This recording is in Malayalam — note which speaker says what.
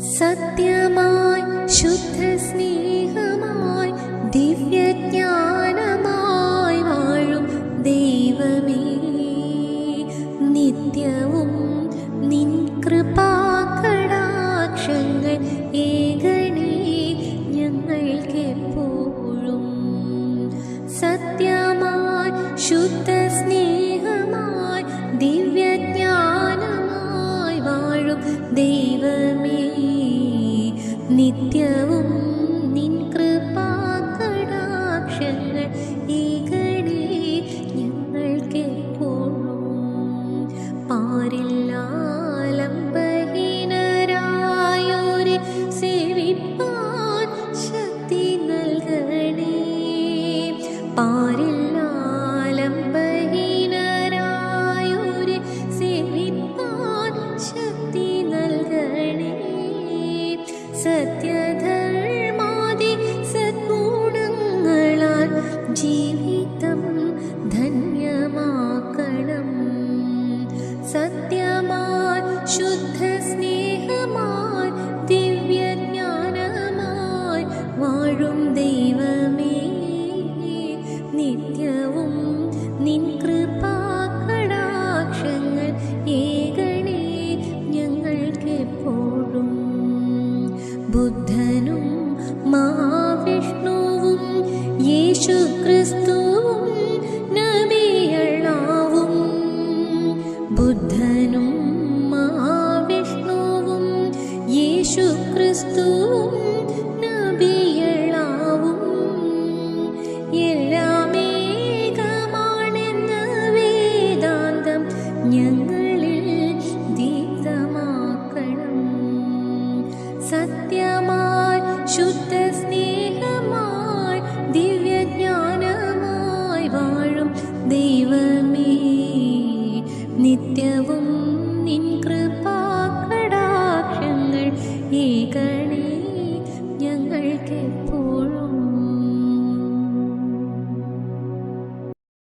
Speaker 1: സത്യമായി ശുദ്ധ സ്നേഹമായി ദിവ്യജ്ഞാനമായി വാഴും ദൈവമേ. നിത്യവും നിൻ കൃപാകടാക്ഷങ്ങൾ ഏകണേ ഞങ്ങൾക്കെപ്പോഴും. സത്യമായി ശുദ്ധ സ്നേഹമായി ദിവ്യജ്ഞാനമായി വാഴും ദൈവമേ. നിത്യവും സത്യധർമാതി സദ്ഗുണങ്ങളാൽ ജീവിതം ധന്യമാക്കണം സത്യമായി ശുദ്ധ സ്നേഹമായി सत्यमान् शुद्धस्नेहमा